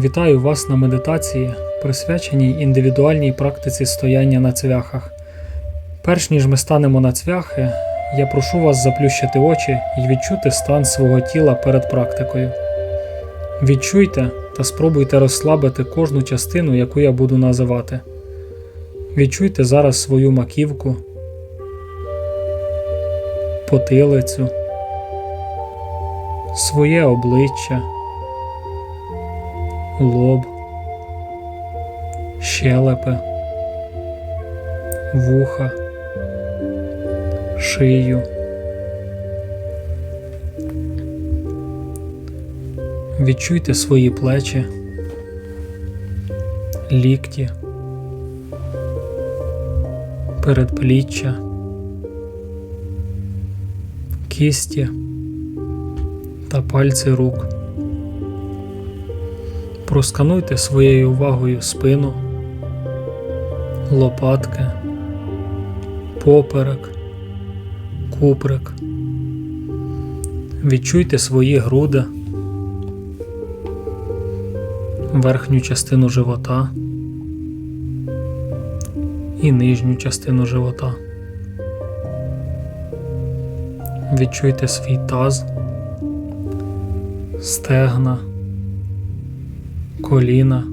Вітаю вас на медитації, присвяченій індивідуальній практиці стояння на цвяхах. Перш ніж ми станемо на цвяхи, я прошу вас заплющити очі і відчути стан свого тіла перед практикою. Відчуйте та спробуйте розслабити кожну частину, яку я буду називати. Відчуйте зараз свою маківку, потилицю, своє обличчя лоб, щелепи, вуха, шию. Відчуйте свої плечі, лікті, передпліччя, кісті та пальці рук. Проскануйте своєю увагою спину, лопатки, поперек, куприк. Відчуйте свої груди, верхню частину живота і нижню частину живота. Відчуйте свій таз, стегна коліна.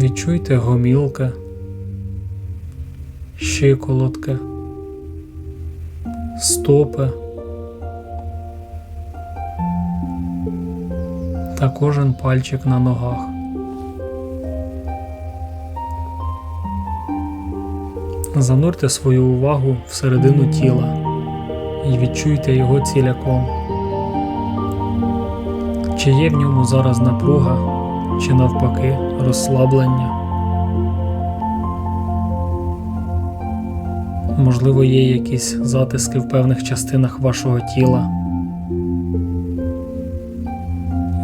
Відчуйте гомілки, щиколотки, стопи та кожен пальчик на ногах. Занурте свою увагу всередину тіла і відчуйте його ціляком. Чи є в ньому зараз напруга, чи навпаки розслаблення? Можливо, є якісь затиски в певних частинах вашого тіла.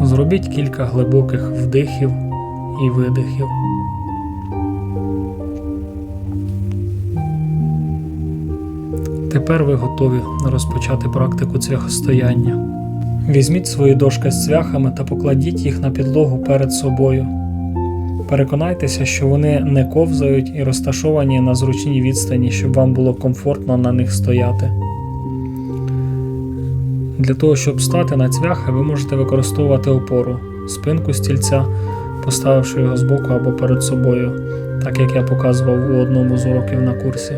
Зробіть кілька глибоких вдихів і видихів. Тепер ви готові розпочати практику цвяхостояння. Візьміть свої дошки з цвяхами та покладіть їх на підлогу перед собою. Переконайтеся, що вони не ковзають і розташовані на зручній відстані, щоб вам було комфортно на них стояти. Для того, щоб стати на цвяхи, ви можете використовувати опору, спинку стільця, поставивши його збоку або перед собою, так як я показував у одному з уроків на курсі.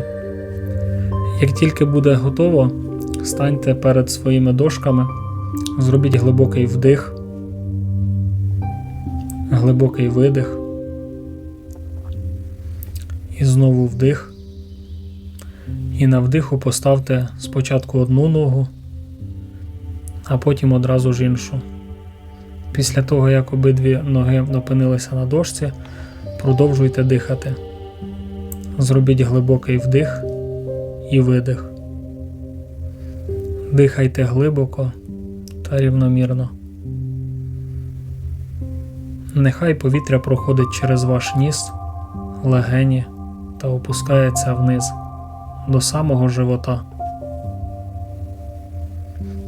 Як тільки буде готово, станьте перед своїми дошками. Зробіть глибокий вдих, глибокий видих. І знову вдих. І на вдиху поставте спочатку одну ногу, а потім одразу ж іншу. Після того, як обидві ноги опинилися на дошці, продовжуйте дихати. Зробіть глибокий вдих і видих. Дихайте глибоко рівномірно. Нехай повітря проходить через ваш ніс, легені та опускається вниз до самого живота.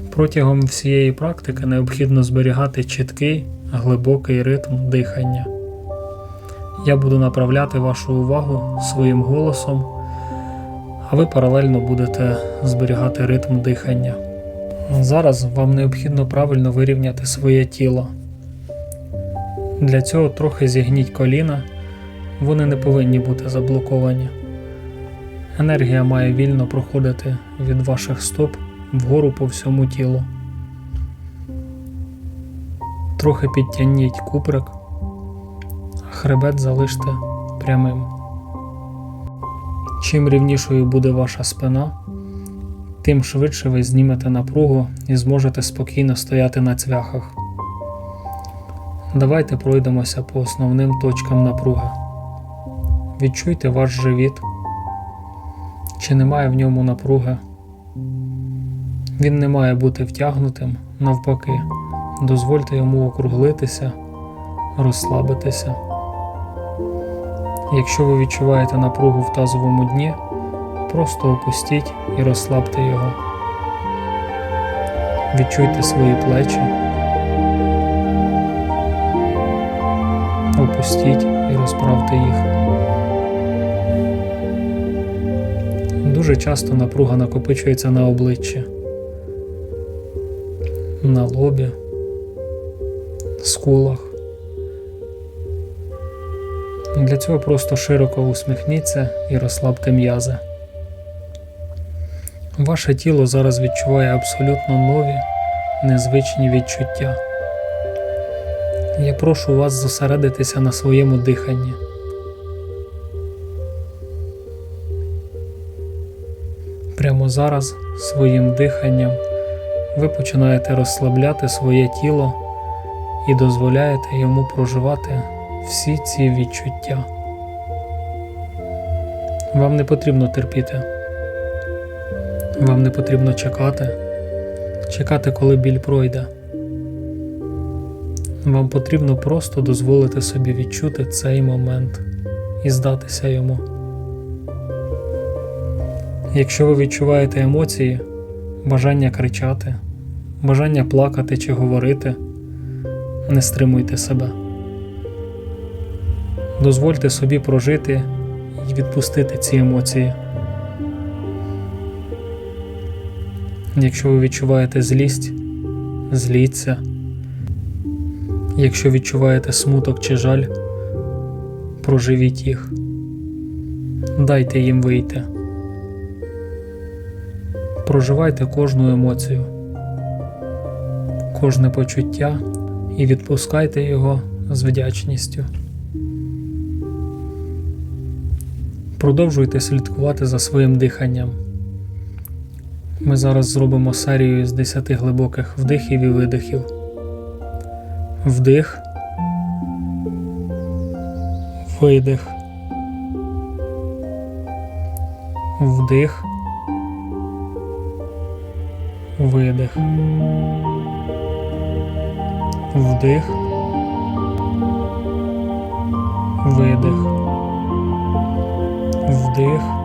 Протягом всієї практики необхідно зберігати чіткий, глибокий ритм дихання. Я буду направляти вашу увагу своїм голосом, а ви паралельно будете зберігати ритм дихання. Зараз вам необхідно правильно вирівняти своє тіло. Для цього трохи зігніть коліна, вони не повинні бути заблоковані. Енергія має вільно проходити від ваших стоп вгору по всьому тілу. Трохи підтягніть куприк, хребет залиште прямим. Чим рівнішою буде ваша спина, тим швидше ви знімете напругу і зможете спокійно стояти на цвяхах. Давайте пройдемося по основним точкам напруги. Відчуйте ваш живіт, чи немає в ньому напруги. Він не має бути втягнутим, навпаки, дозвольте йому округлитися, розслабитися. Якщо ви відчуваєте напругу в тазовому дні, просто опустіть і розслабте його. Відчуйте свої плечі, Відпустіть і розправте їх. Дуже часто напруга накопичується на обличчі, на лобі, скулах. Для цього просто широко усміхніться і розслабте м'язи. Ваше тіло зараз відчуває абсолютно нові, незвичні відчуття. Я прошу вас зосередитися на своєму диханні. Прямо зараз своїм диханням ви починаєте розслабляти своє тіло і дозволяєте йому проживати всі ці відчуття. Вам не потрібно терпіти. Вам не потрібно чекати, чекати, коли біль пройде. Вам потрібно просто дозволити собі відчути цей момент і здатися йому. Якщо ви відчуваєте емоції, бажання кричати, бажання плакати чи говорити, не стримуйте себе. Дозвольте собі прожити і відпустити ці емоції. Якщо ви відчуваєте злість, зліться. Якщо відчуваєте смуток чи жаль, проживіть їх. Дайте їм вийти. Проживайте кожну емоцію, кожне почуття і відпускайте його з вдячністю. Продовжуйте слідкувати за своїм диханням. Ми зараз зробимо серію з 10 глибоких вдихів і видихів. Вдих, видих, вдих, видих, вдих, видих, вдих,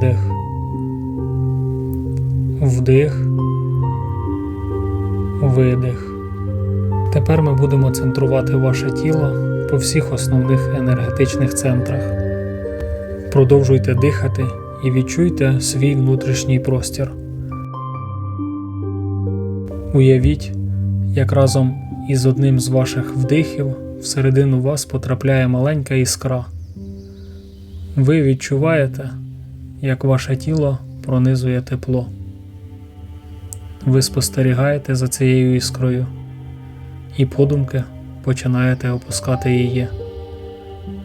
Видих. Вдих. Видих. Тепер ми будемо центрувати ваше тіло по всіх основних енергетичних центрах. Продовжуйте дихати і відчуйте свій внутрішній простір. Уявіть, як разом із одним з ваших вдихів всередину вас потрапляє маленька іскра. Ви відчуваєте, як ваше тіло пронизує тепло. Ви спостерігаєте за цією іскрою і подумки починаєте опускати її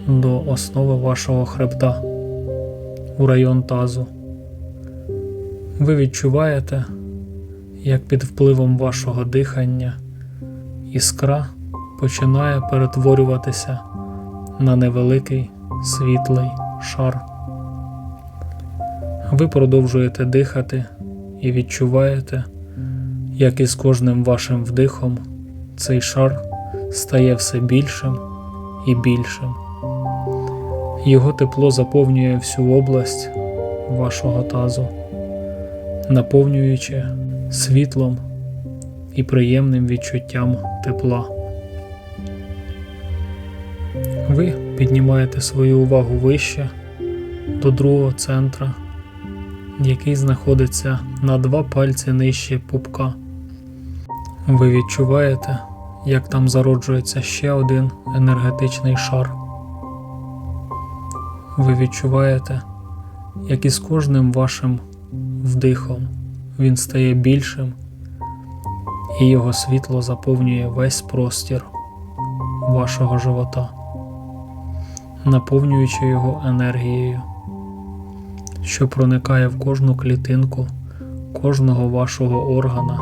до основи вашого хребта у район тазу. Ви відчуваєте, як під впливом вашого дихання іскра починає перетворюватися на невеликий світлий шар. Ви продовжуєте дихати і відчуваєте, як із кожним вашим вдихом цей шар стає все більшим і більшим. Його тепло заповнює всю область вашого тазу, наповнюючи світлом і приємним відчуттям тепла. Ви піднімаєте свою увагу вище до другого центра, який знаходиться на два пальці нижче пупка. Ви відчуваєте, як там зароджується ще один енергетичний шар. Ви відчуваєте, як із кожним вашим вдихом він стає більшим, і його світло заповнює весь простір вашого живота, наповнюючи його енергією, що проникає в кожну клітинку кожного вашого органа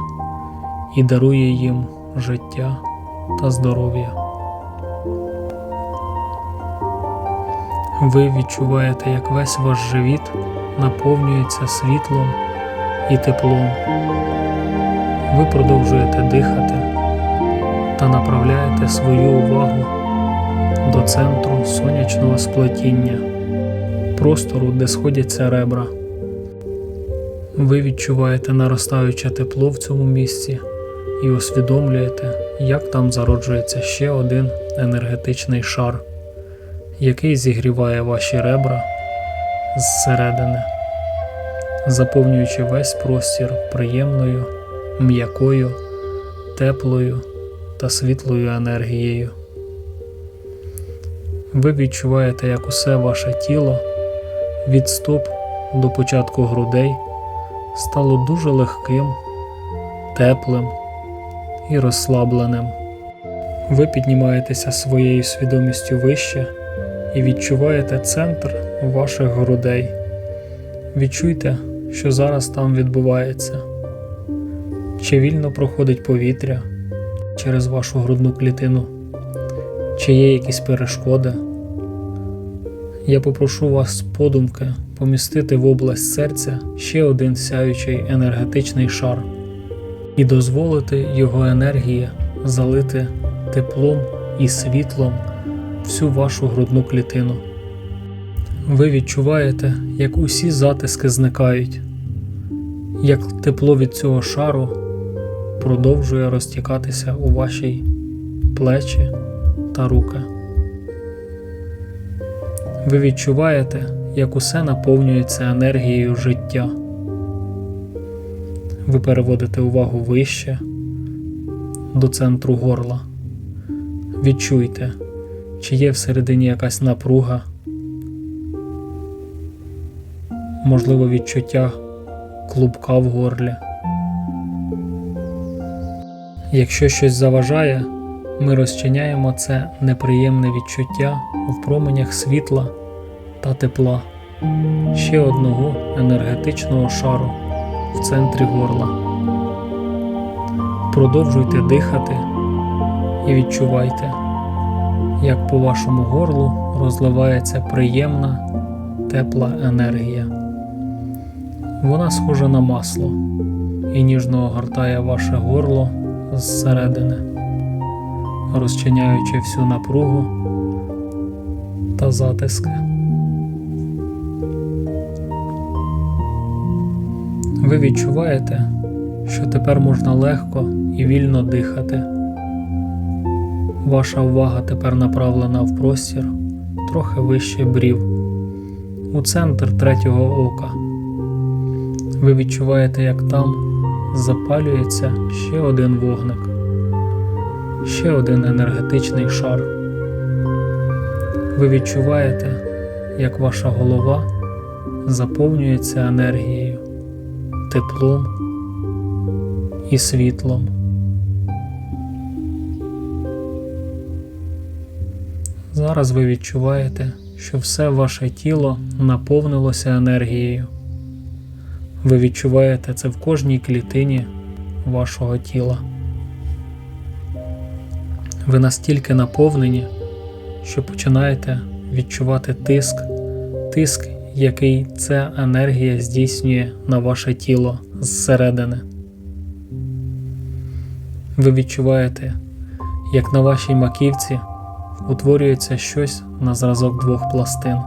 і дарує їм життя та здоров'я. Ви відчуваєте, як весь ваш живіт наповнюється світлом і теплом. Ви продовжуєте дихати та направляєте свою увагу до центру сонячного сплетіння, простору, де сходяться ребра. Ви відчуваєте наростаюче тепло в цьому місці і усвідомлюєте, як там зароджується ще один енергетичний шар, який зігріває ваші ребра зсередини, заповнюючи весь простір приємною, м'якою, теплою та світлою енергією. Ви відчуваєте, як усе ваше тіло від стоп до початку грудей стало дуже легким, теплим і розслабленим. Ви піднімаєтеся своєю свідомістю вище і відчуваєте центр ваших грудей. Відчуйте, що зараз там відбувається, чи вільно проходить повітря через вашу грудну клітину, чи є якісь перешкоди. Я попрошу вас подумки помістити в область серця ще один сяючий енергетичний шар і дозволити його енергії залити теплом і світлом всю вашу грудну клітину. Ви відчуваєте, як усі затиски зникають, як тепло від цього шару продовжує розтікатися у вашій плечі та руки. Ви відчуваєте, як усе наповнюється енергією життя. Ви переводите увагу вище до центру горла. Відчуйте, чи є всередині якась напруга, можливо, відчуття клубка в горлі. Якщо щось заважає, ми розчиняємо це неприємне відчуття в променях світла та тепла, ще одного енергетичного шару в центрі горла. Продовжуйте дихати і відчувайте, як по вашому горлу розливається приємна тепла енергія. Вона схожа на масло і ніжно огортає ваше горло зсередини, розчиняючи всю напругу та затиски. Ви відчуваєте, що тепер можна легко і вільно дихати. Ваша увага тепер направлена в простір трохи вище брів, у центр третього ока. Ви відчуваєте, як там запалюється ще один вогник, ще один енергетичний шар. Ви відчуваєте, як ваша голова заповнюється енергією, теплом і світлом. Зараз ви відчуваєте, що все ваше тіло наповнилося енергією. Ви відчуваєте це в кожній клітині вашого тіла. Ви настільки наповнені, що починаєте відчувати тиск, тиск, який ця енергія здійснює на ваше тіло зсередини. Ви відчуваєте, як на вашій маківці утворюється щось на зразок двох пластин,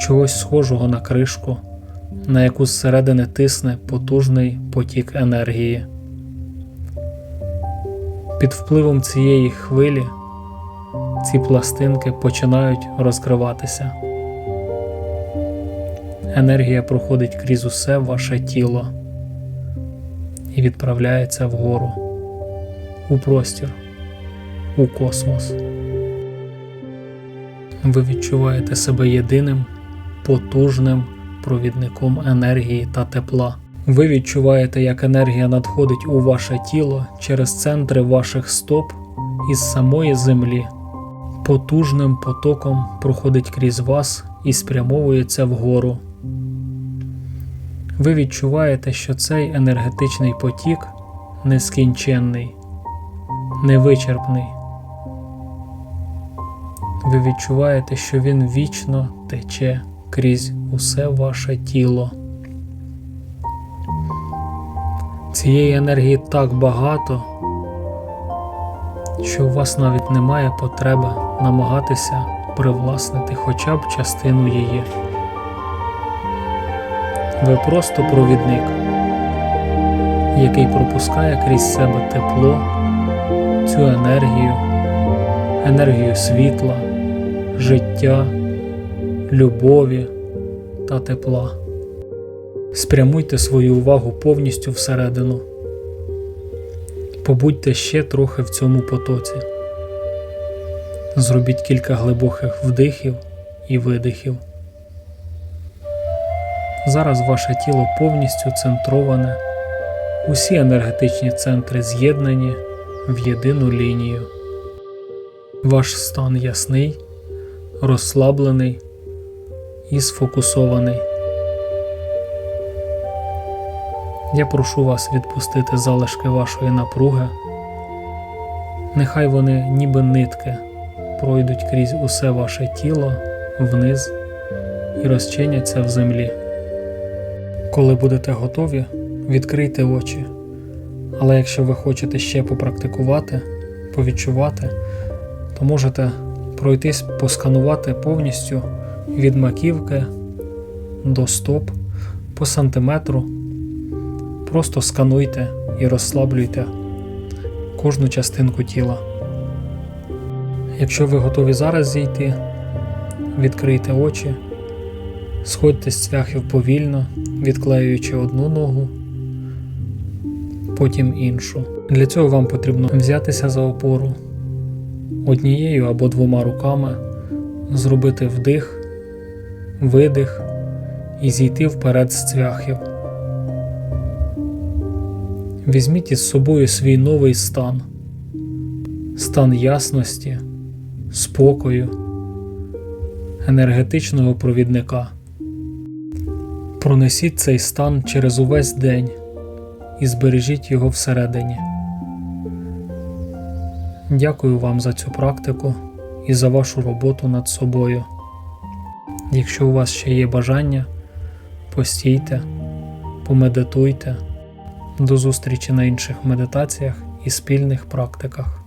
чогось схожого на кришку, на яку зсередини тисне потужний потік енергії. Під впливом цієї хвилі ці пластинки починають розкриватися. Енергія проходить крізь усе ваше тіло і відправляється вгору, у простір, у космос. Ви відчуваєте себе єдиним, потужним провідником енергії та тепла. Ви відчуваєте, як енергія надходить у ваше тіло через центри ваших стоп із самої землі. Потужним потоком проходить крізь вас і спрямовується вгору. Ви відчуваєте, що цей енергетичний потік нескінченний, невичерпний. Ви відчуваєте, що він вічно тече крізь усе ваше тіло. Цієї енергії так багато, що у вас навіть немає потреби намагатися привласнити хоча б частину її. Ви просто провідник, який пропускає крізь себе тепло, цю енергію, енергію світла, життя, любові та тепла. Спрямуйте свою увагу повністю всередину. Побудьте ще трохи в цьому потоці. Зробіть кілька глибоких вдихів і видихів. Зараз ваше тіло повністю центроване, усі енергетичні центри з'єднані в єдину лінію. Ваш стан ясний, розслаблений і сфокусований. Я прошу вас відпустити залишки вашої напруги. Нехай вони, ніби нитки, пройдуть крізь усе ваше тіло вниз і розчиняться в землі. Коли будете готові, відкрийте очі. Але якщо ви хочете ще попрактикувати, повідчувати, то можете пройтись, посканувати повністю від маківки до стоп по сантиметру. Просто скануйте і розслаблюйте кожну частинку тіла. Якщо ви готові зараз зійти, відкрийте очі, сходьте з цвяхів повільно, відклеюючи одну ногу, потім іншу. Для цього вам потрібно взятися за опору однією або двома руками, зробити вдих, видих і зійти вперед з цвяхів. Візьміть із собою свій новий стан, стан ясності, спокою, енергетичного провідника. Пронесіть цей стан через увесь день і збережіть його всередині. Дякую вам за цю практику і за вашу роботу над собою. Якщо у вас ще є бажання, постійте, помедитуйте. До зустрічі на інших медитаціях і спільних практиках.